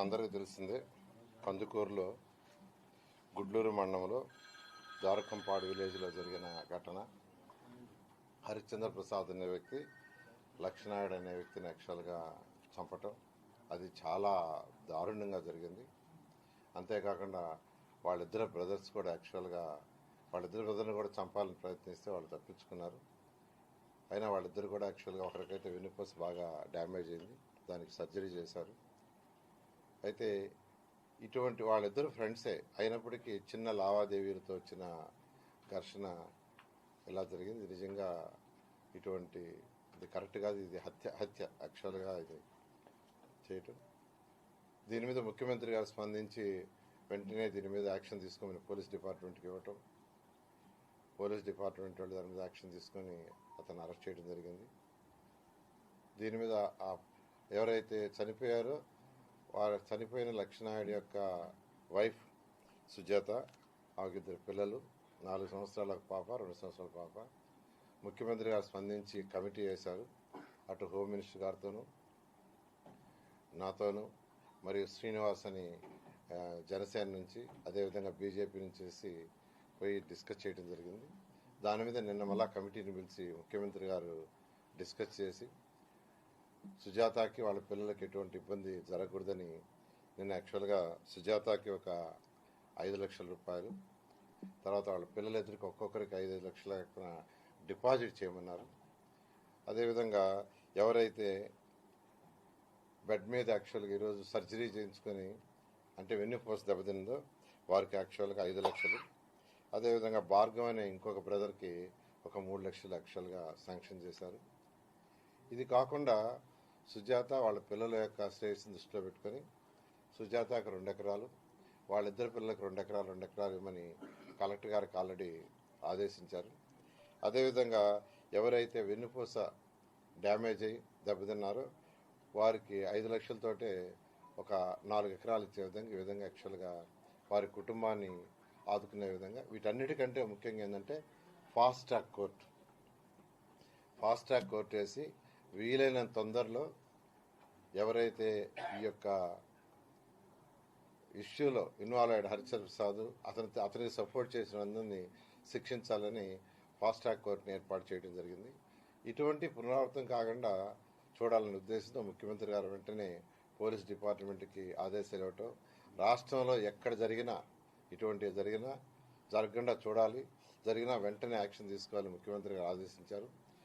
అందరికీ తెలిసిందే కందుకూరులో గుడ్లూరు మండలంలో ద్వారకంపాడు విలేజ్లో జరిగిన ఘటన. హరిశ్చంద్ర ప్రసాద్ అనే వ్యక్తి లక్ష్మణాయుడు అనే వ్యక్తిని యాక్చువల్గా చంపటం అది చాలా దారుణంగా జరిగింది. అంతేకాకుండా వాళ్ళిద్దరు బ్రదర్స్ కూడా యాక్చువల్గా వాళ్ళిద్దరు బ్రదర్ని కూడా చంపాలని ప్రయత్నిస్తే వాళ్ళు తప్పించుకున్నారు. అయినా వాళ్ళిద్దరు కూడా యాక్చువల్గా ఒకరికైతే వెన్నుపూస బాగా డ్యామేజ్ అయింది. దానికి సర్జరీ చేశారు. అయితే ఇటువంటి వాళ్ళిద్దరు ఫ్రెండ్సే. అయినప్పటికీ చిన్న లావాదేవీలతో వచ్చిన ఘర్షణ ఇలా జరిగింది? నిజంగా ఇటువంటి ఇది కరెక్ట్ కాదు ఇది హత్య హత్య యాక్చువల్గా ఇది చేయటం. దీని మీద ముఖ్యమంత్రి గారు స్పందించి వెంటనే దీని మీద యాక్షన్ తీసుకోమని పోలీస్ డిపార్ట్మెంట్కి ఇవ్వటం. పోలీస్ డిపార్ట్మెంట్ వాళ్ళు దాని మీద యాక్షన్ తీసుకొని అతను అరెస్ట్ చేయడం జరిగింది. దీని మీద ఎవరైతే చనిపోయారో వారు చనిపోయిన లక్ష్మణాయుడు యొక్క వైఫ్ సుజాత ఆమెకి ఇద్దరు పిల్లలు నాలుగు సంవత్సరాల పాప రెండు సంవత్సరాల పాప. ముఖ్యమంత్రి గారు స్పందించి కమిటీ వేశారు. అటు హోమ్ మినిస్టర్ గారితోనూ నాతోనూ మరియు శ్రీనివాస్ అని జనసేన నుంచి అదేవిధంగా బీజేపీ నుంచి చేసి పోయి డిస్కస్ చేయడం జరిగింది. దాని మీద నిన్న మళ్ళా కమిటీని పిలిచి ముఖ్యమంత్రి గారు డిస్కస్ చేసి సుజాతకి వాళ్ళ పిల్లలకి ఎటువంటి ఇబ్బంది జరగకూడదని నేను యాక్చువల్గా సుజాతకి ఒక ఐదు లక్షల రూపాయలు తర్వాత వాళ్ళ పిల్లలిద్దరికి ఒక్కొక్కరికి ఐదు లక్షల డిపాజిట్ చేయమన్నారు. అదేవిధంగా ఎవరైతే బెడ్ మీద యాక్చువల్గా ఈరోజు సర్జరీ చేయించుకొని అంటే వెన్నుపూస దెబ్బతిందో వారికి యాక్చువల్గా ఐదు లక్షలు. అదేవిధంగా భార్గవ్ అనే ఇంకొక బ్రదర్కి ఒక మూడు లక్షలు యాక్చువల్గా శాంక్షన్ చేశారు. ఇది కాకుండా సుజాత వాళ్ళ పిల్లల యొక్క శ్రేయస్సును దృష్టిలో పెట్టుకొని సుజాతకు రెండు ఎకరాలు వాళ్ళిద్దరు పిల్లలకు రెండు ఎకరాలు రెండు ఎకరాలు ఇవ్వమని కలెక్టర్ గారికి ఆల్రెడీ ఆదేశించారు. అదేవిధంగా ఎవరైతే వెన్నుపూస డ్యామేజ్ అయ్యి దెబ్బతిన్నారో వారికి ఐదు లక్షలతోటే ఒక నాలుగు ఎకరాలు ఇచ్చే విధంగా ఈ విధంగా యాక్చువల్గా వారి కుటుంబాన్ని ఆదుకునే విధంగా. వీటన్నిటికంటే ముఖ్యంగా ఏంటంటే fast track court. Fast track court వేసి వీలైనంత తొందరలో ఎవరైతే ఈ యొక్క ఇష్యూలో ఇన్వాల్వ్ అయ్యాడు హరిచంద్ర ప్రసాద్ అతని అతనికి సపోర్ట్ చేసిన అందరినీ శిక్షించాలని ఫాస్ట్ ట్రాక్ కోర్టుని ఏర్పాటు చేయడం జరిగింది. ఇటువంటి పునరావృతం కాకుండా చూడాలనే ఉద్దేశంతో ముఖ్యమంత్రి గారు వెంటనే పోలీస్ డిపార్ట్మెంట్కి ఆదేశాలు ఇవ్వటం రాష్ట్రంలో ఎక్కడ జరిగినా ఇటువంటివి జరిగినా జరగకుండా చూడాలి. జరిగినా వెంటనే యాక్షన్ తీసుకోవాలని ముఖ్యమంత్రి గారు ఆదేశించారు.